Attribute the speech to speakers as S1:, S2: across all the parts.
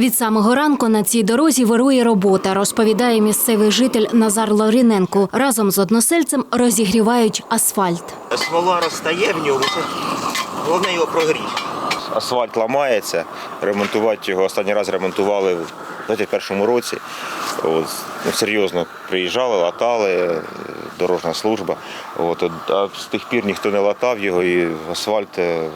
S1: Від самого ранку на цій дорозі вирує робота, розповідає місцевий житель Назар Лавріненко. Разом з односельцем розігрівають асфальт.
S2: Смола розстає в ньому, головне його прогріти. Асфальт ламається, ремонтувати його. Останній раз ремонтували в 2021 році. От, ну, серйозно приїжджали, латали, е, дорожня служба. От, от, а з тих пір ніхто не латав його і асфальт е,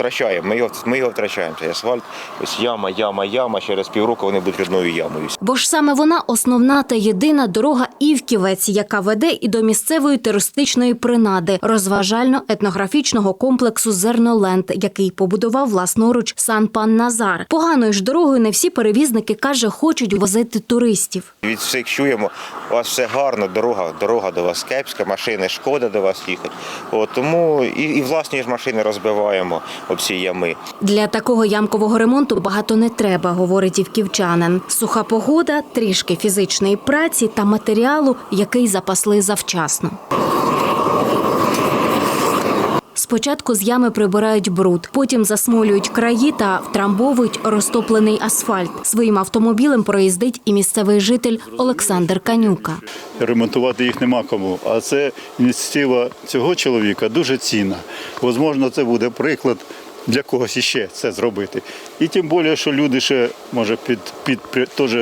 S2: втрачаємо. Ми його, ми його втрачаємо. Цей асфальт. Ось яма, яма, яма. Через півроку вони будуть рідною ямою.
S1: Бо ж саме вона основна та єдина дорога Івківець, яка веде і до місцевої туристичної принади розважально-етнографічного комплексу Зерноленд, який побудував власноруч сам пан Назар. Поганою ж дорогою не всі перевізники каже, хочуть возити туристів.
S2: Від всіх чуємо, у вас все гарно, дорога, дорога до вас кепська, машини шкода до вас їхати. От, тому і, і власні ж машини розбиваємо об ями.
S1: Для такого ямкового ремонту багато не треба, говорить івківчанин. Суха погода, трішки фізичної праці та матеріалу, який запасли завчасно. Спочатку з ями прибирають бруд, потім засмолюють краї та втрамбовують розтоплений асфальт. Своїм автомобілем проїздить і місцевий житель Олександр Канюка.
S3: ремонтувати їх нема кому. А це ініціатива цього чоловіка дуже цінна. Возможно, це буде приклад для когось іще це зробити. І тим більше, що люди ще може під, під, під теж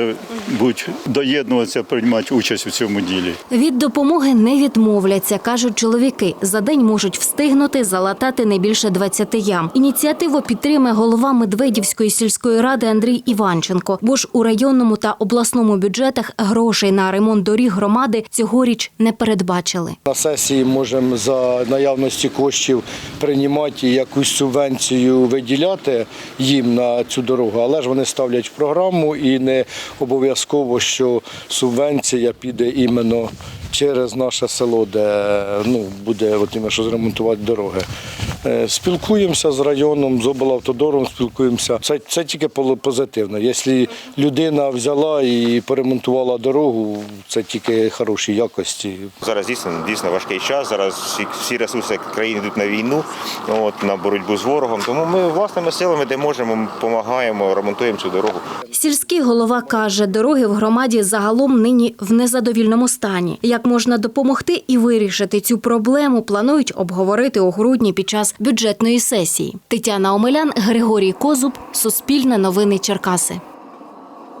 S3: будуть доєднуватися, приймати участь у цьому ділі.
S1: Від допомоги не відмовляться, кажуть чоловіки. За день можуть встигнути залатати не більше 20 ям. Ініціативу підтримує голова Медведівської сільської ради Андрій Іванченко. Бо ж у районному та обласному бюджетах грошей на ремонт доріг громади цьогоріч не передбачили.
S4: На сесії можемо за наявності коштів приймати якусь субвенцію виділяти їм на цю дорогу, але ж вони ставлять програму і не обов'язково, що субвенція піде іменно через наше село, де ну, буде от що зремонтувати дороги. Е, Спілкуємося з районом, з облавтодором спілкуємося. Це, це тільки позитивно. Якщо людина взяла і поремонтувала дорогу, це тільки хороші якості.
S2: Зараз дійсно дійсно важкий час. Зараз всі, всі ресурси країни йдуть на війну, от, на боротьбу з ворогом. Тому ми власними силами, де можемо, допомагаємо, ремонтуємо цю дорогу.
S1: Сільський голова каже, дороги в громаді загалом нині в незадовільному стані. Як можна допомогти і вирішити цю проблему, планують обговорити у грудні під час бюджетної сесії. Тетяна Омелян, Григорій Козуб, Суспільне новини Черкаси.